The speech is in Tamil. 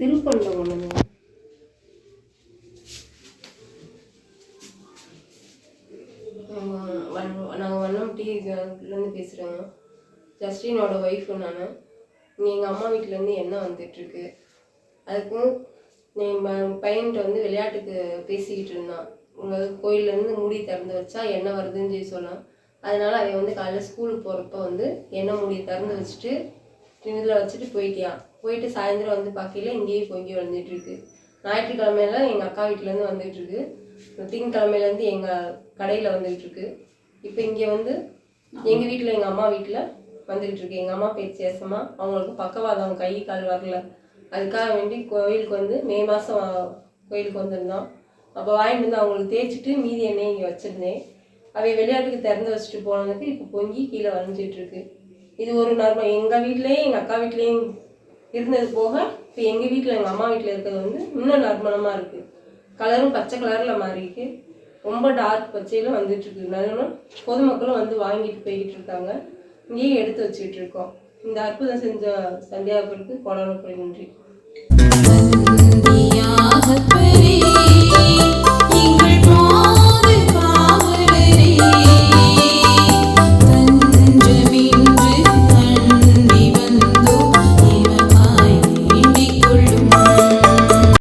திருப்பண்டம் ஒன்றுங்க நாங்கள் வண்ணம் டீலேருந்து பேசுகிறேங்க ஜஸ்டினோட ஒய்ஃபு நான். எங்கள் அம்மா வீட்டிலேருந்து எண்ணெய் வந்துட்டுருக்கு? அதுக்கும் என் பையன்கிட்ட வந்து விளையாட்டுக்கு பேசிக்கிட்டு இருந்தான். உங்கள் கோயிலேருந்து மூடி திறந்து வச்சா என்ன வருதுன்னு சொல்லி சொன்னான். அதனால் அவன் வந்து காலையில் ஸ்கூலுக்கு போகிறப்ப வந்து எண்ணெய் மூடி திறந்து வச்சுட்டு இதில் வச்சுட்டு போயிட்டியான் போயிட்டு சாயந்தரம் வந்து பார்க்கையில இங்கேயே பொங்கி வந்துட்டு இருக்கு ஞாயிற்றுக்கிழமையில எங்கள் அக்கா வீட்டிலேருந்து வந்துட்டு இருக்கு திங்கக்கிழமையிலேருந்து எங்கள் கடையில் வந்துகிட்டு இருக்கு இப்போ இங்கே வந்து எங்கள் வீட்டில் எங்கள் அம்மா வீட்டில் வந்துகிட்டு இருக்கு எங்கள் அம்மா பேச்சு ஏசமா அவங்களுக்கு பக்கவாதம் கை கால் வரல. அதுக்காக வேண்டி கோயிலுக்கு வந்து மே மாதம் கோயிலுக்கு வந்திருந்தோம். அப்போ வாங்கிட்டு வந்து அவங்களுக்கு தேய்ச்சிட்டு மீதி எண்ணெய் இங்கே வச்சுருந்தேன். அவை விளையாட்டுக்கு திறந்து வச்சுட்டு போனதுக்கு இப்போ பொங்கி கீழே வளைஞ்சிட்ருக்கு இது ஒரு நார்மல் எங்கள் வீட்லேயும் எங்கள் அக்கா வீட்லேயும் இருந்தது போக இப்போ எங்கள் வீட்டில் எங்கள் அம்மா வீட்டில் இருக்கிறது வந்து இன்னும் நறுமணமாக இருக்குது கலரும் பச்சை கலரில் மாறி ரொம்ப டார்க் பச்சையில் வந்துட்டுருக்கு பொதுமக்களும் வந்து வாங்கிட்டு போய்கிட்டு இருக்காங்க. இங்கேயும் எடுத்து வச்சுக்கிட்டு இருக்கோம். இந்த அற்புதம் செஞ்ச சந்தியாவுக்கு கொடனுக்கு நன்றி.